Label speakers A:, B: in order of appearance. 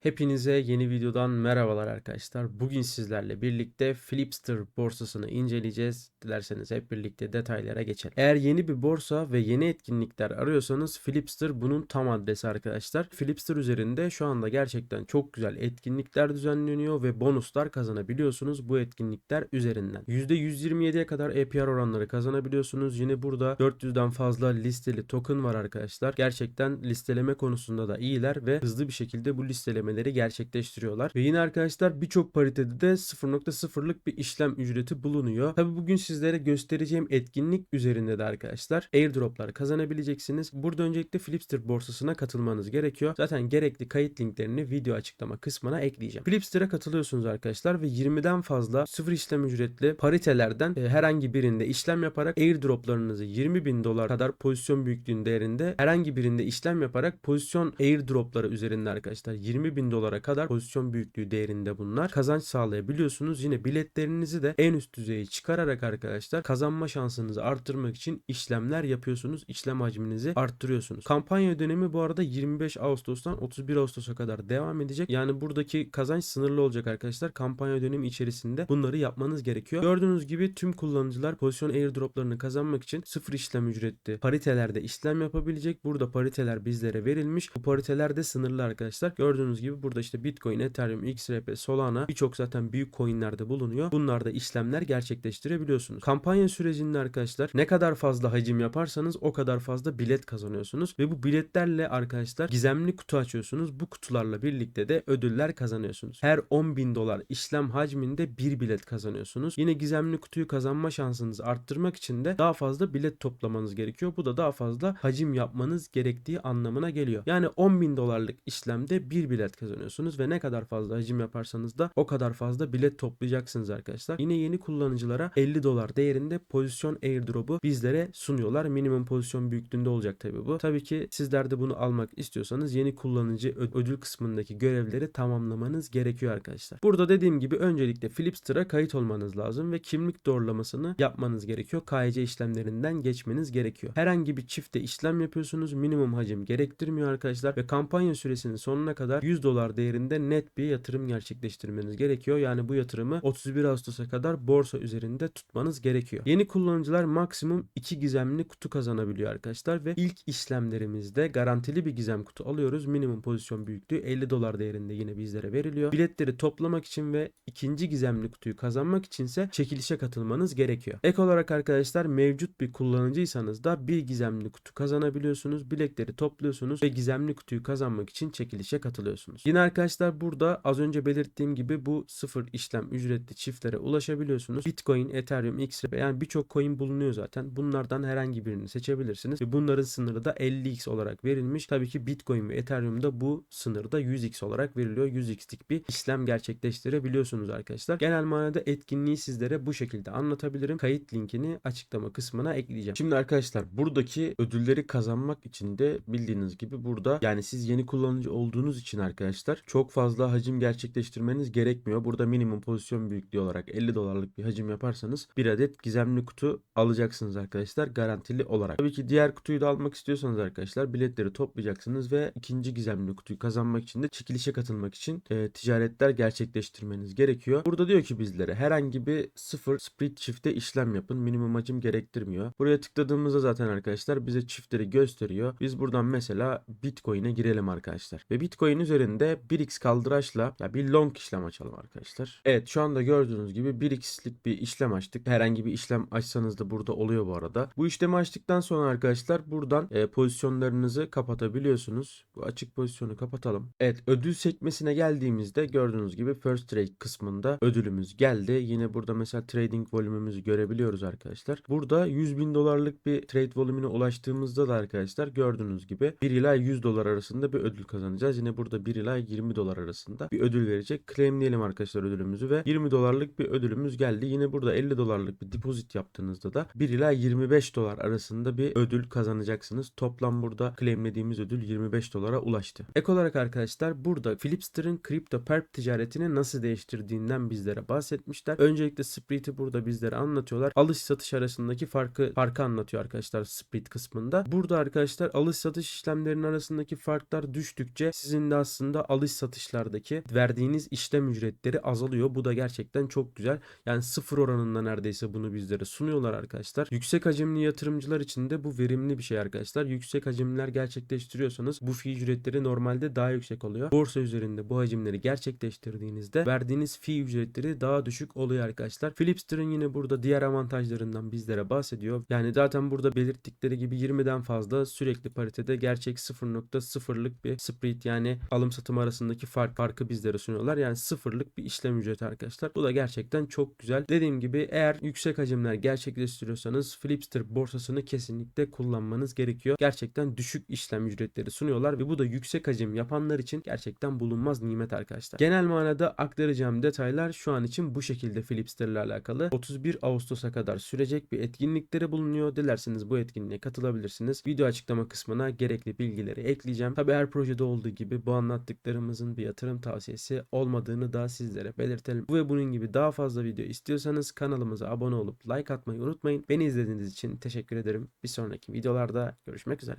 A: Hepinize yeni videodan merhabalar arkadaşlar. Bugün sizlerle birlikte Flipster borsasını inceleyeceğiz. Dilerseniz hep birlikte detaylara geçelim. Eğer yeni bir borsa ve yeni etkinlikler arıyorsanız Flipster bunun tam adresi arkadaşlar. Flipster üzerinde şu anda gerçekten çok güzel etkinlikler düzenleniyor ve bonuslar kazanabiliyorsunuz bu etkinlikler üzerinden. %127'ye kadar APR oranları kazanabiliyorsunuz. Yine burada 400'den fazla listeli token var arkadaşlar. Gerçekten listeleme konusunda da iyiler ve hızlı bir şekilde bu listeleme ödemeleri gerçekleştiriyorlar. Ve yine arkadaşlar birçok paritede de 0.0'lık bir işlem ücreti bulunuyor. Tabi bugün sizlere göstereceğim etkinlik üzerinde de arkadaşlar airdroplar kazanabileceksiniz. Burada öncelikle Flipster borsasına katılmanız gerekiyor. Zaten gerekli kayıt linklerini video açıklama kısmına ekleyeceğim. Flipster'a katılıyorsunuz arkadaşlar ve 20'den fazla sıfır işlem ücretli paritelerden e, herhangi birinde işlem yaparak airdroplarınızı 20 bin dolar kadar pozisyon büyüklüğünün değerinde herhangi birinde işlem yaparak pozisyon airdropları üzerinde arkadaşlar 20 bin dolara kadar pozisyon büyüklüğü değerinde bunlar. Kazanç sağlayabiliyorsunuz. Yine biletlerinizi de en üst düzeye çıkararak arkadaşlar kazanma şansınızı arttırmak için işlemler yapıyorsunuz. İşlem hacminizi arttırıyorsunuz. Kampanya dönemi bu arada 25 Ağustos'tan 31 Ağustos'a kadar devam edecek. Yani buradaki kazanç sınırlı olacak arkadaşlar. Kampanya dönemi içerisinde bunları yapmanız gerekiyor. Gördüğünüz gibi tüm kullanıcılar pozisyon airdroplarını kazanmak için sıfır işlem ücretli paritelerde işlem yapabilecek. Burada pariteler bizlere verilmiş. Bu pariteler de sınırlı arkadaşlar. Gördüğünüz gibi burada işte Bitcoin, Ethereum, XRP, Solana birçok zaten büyük coinlerde bulunuyor. Bunlarda işlemler gerçekleştirebiliyorsunuz. Kampanya sürecinde arkadaşlar ne kadar fazla hacim yaparsanız o kadar fazla bilet kazanıyorsunuz ve bu biletlerle arkadaşlar gizemli kutu açıyorsunuz. Bu kutularla birlikte de ödüller kazanıyorsunuz. Her 10 bin dolar işlem hacminde bir bilet kazanıyorsunuz. Yine gizemli kutuyu kazanma şansınızı arttırmak için de daha fazla bilet toplamanız gerekiyor. Bu da daha fazla hacim yapmanız gerektiği anlamına geliyor. Yani 10 bin dolarlık işlemde bir bilet kazanıyorsunuz ve ne kadar fazla hacim yaparsanız da o kadar fazla bilet toplayacaksınız arkadaşlar. Yine yeni kullanıcılara 50 dolar değerinde pozisyon airdrop'u bizlere sunuyorlar. Minimum pozisyon büyüklüğünde olacak tabii bu. Tabii ki sizler de bunu almak istiyorsanız yeni kullanıcı ödül kısmındaki görevleri tamamlamanız gerekiyor arkadaşlar. Burada dediğim gibi öncelikle Flipster'a kayıt olmanız lazım ve kimlik doğrulamasını yapmanız gerekiyor. KYC işlemlerinden geçmeniz gerekiyor. Herhangi bir çifte işlem yapıyorsunuz. Minimum hacim gerektirmiyor arkadaşlar ve kampanya süresinin sonuna kadar 100 dolar değerinde net bir yatırım gerçekleştirmeniz gerekiyor. Yani bu yatırımı 31 Ağustos'a kadar borsa üzerinde tutmanız gerekiyor. Yeni kullanıcılar maksimum 2 gizemli kutu kazanabiliyor arkadaşlar ve ilk işlemlerimizde garantili bir gizem kutu alıyoruz. Minimum pozisyon büyüklüğü 50 dolar değerinde yine bizlere veriliyor. Biletleri toplamak için ve ikinci gizemli kutuyu kazanmak içinse çekilişe katılmanız gerekiyor. Ek olarak arkadaşlar mevcut bir kullanıcıysanız da bir gizemli kutu kazanabiliyorsunuz. Bilekleri topluyorsunuz ve gizemli kutuyu kazanmak için çekilişe katılıyorsunuz. Yine arkadaşlar burada az önce belirttiğim gibi bu sıfır işlem ücretli çiftlere ulaşabiliyorsunuz. Bitcoin, Ethereum, XRP yani birçok coin bulunuyor zaten. Bunlardan herhangi birini seçebilirsiniz. Ve bunların sınırı da 50x olarak verilmiş. Tabii ki Bitcoin ve Ethereum'da bu sınırda 100x olarak veriliyor. 100x'lik bir işlem gerçekleştirebiliyorsunuz arkadaşlar. Genel manada etkinliği sizlere bu şekilde anlatabilirim. Kayıt linkini açıklama kısmına ekleyeceğim. Şimdi arkadaşlar buradaki ödülleri kazanmak için de bildiğiniz gibi burada yani siz yeni kullanıcı olduğunuz için arkadaşlar çok fazla hacim gerçekleştirmeniz gerekmiyor. Burada minimum pozisyon büyüklüğü olarak 50 dolarlık bir hacim yaparsanız bir adet gizemli kutu alacaksınız arkadaşlar garantili olarak. Tabii ki diğer kutuyu da almak istiyorsanız arkadaşlar biletleri toplayacaksınız ve ikinci gizemli kutuyu kazanmak için de çekilişe katılmak için e, ticaretler gerçekleştirmeniz gerekiyor. Burada diyor ki bizlere herhangi bir sıfır split çifte işlem yapın. Minimum hacim gerektirmiyor. Buraya tıkladığımızda zaten arkadaşlar bize çiftleri gösteriyor. Biz buradan mesela Bitcoin'e girelim arkadaşlar. Ve Bitcoin üzerinde 1x kaldıraçla ya bir long işlem açalım arkadaşlar. Evet şu anda gördüğünüz gibi 1x'lik bir işlem açtık. Herhangi bir işlem açsanız da burada oluyor bu arada. Bu işlemi açtıktan sonra arkadaşlar buradan e, pozisyonlarınızı kapatabiliyorsunuz. Bu açık pozisyonu kapatalım. Evet ödül sekmesine geldiğimizde gördüğünüz gibi first trade kısmında ödülümüz geldi. Yine burada mesela trading volümümüzü görebiliyoruz arkadaşlar. Burada 100 bin dolarlık bir trade volümüne ulaştığımızda da arkadaşlar gördüğünüz gibi 1 ila 100 dolar arasında bir ödül kazanacağız. Yine burada 1 ila 20 dolar arasında bir ödül verecek. Claimleyelim arkadaşlar ödülümüzü ve 20 dolarlık bir ödülümüz geldi. Yine burada 50 dolarlık bir depozit yaptığınızda da 1 ila 25 dolar arasında bir ödül kazanacaksınız. Toplam burada claimlediğimiz ödül 25 dolara ulaştı. Ek olarak arkadaşlar burada Flipster'ın kripto perp ticaretini nasıl değiştirdiğinden bizlere bahsetmişler. Öncelikle split'i burada bizlere anlatıyorlar. Alış satış arasındaki farkı farkı anlatıyor arkadaşlar split kısmında. Burada arkadaşlar alış satış işlemlerinin arasındaki farklar düştükçe sizin de aslında anda alış satışlardaki verdiğiniz işlem ücretleri azalıyor. Bu da gerçekten çok güzel. Yani sıfır oranında neredeyse bunu bizlere sunuyorlar arkadaşlar. Yüksek hacimli yatırımcılar için de bu verimli bir şey arkadaşlar. Yüksek hacimler gerçekleştiriyorsanız bu fi ücretleri normalde daha yüksek oluyor. Borsa üzerinde bu hacimleri gerçekleştirdiğinizde verdiğiniz fi ücretleri daha düşük oluyor arkadaşlar. Flipster'ın yine burada diğer avantajlarından bizlere bahsediyor. Yani zaten burada belirttikleri gibi 20'den fazla sürekli paritede gerçek 0.0'lık bir spread yani alım satım arasındaki fark farkı bizlere sunuyorlar. Yani sıfırlık bir işlem ücreti arkadaşlar. Bu da gerçekten çok güzel. Dediğim gibi eğer yüksek hacimler gerçekleştiriyorsanız Flipster borsasını kesinlikle kullanmanız gerekiyor. Gerçekten düşük işlem ücretleri sunuyorlar ve bu da yüksek hacim yapanlar için gerçekten bulunmaz nimet arkadaşlar. Genel manada aktaracağım detaylar şu an için bu şekilde Flipster ile alakalı. 31 Ağustos'a kadar sürecek bir etkinlikleri bulunuyor. Dilerseniz bu etkinliğe katılabilirsiniz. Video açıklama kısmına gerekli bilgileri ekleyeceğim. Tabi her projede olduğu gibi bu anlattıklarımızın bir yatırım tavsiyesi olmadığını da sizlere belirtelim. Bu ve bunun gibi daha fazla video istiyorsanız kanalımıza abone olup like atmayı unutmayın. Beni izlediğiniz için teşekkür ederim. Bir sonraki videolarda görüşmek üzere.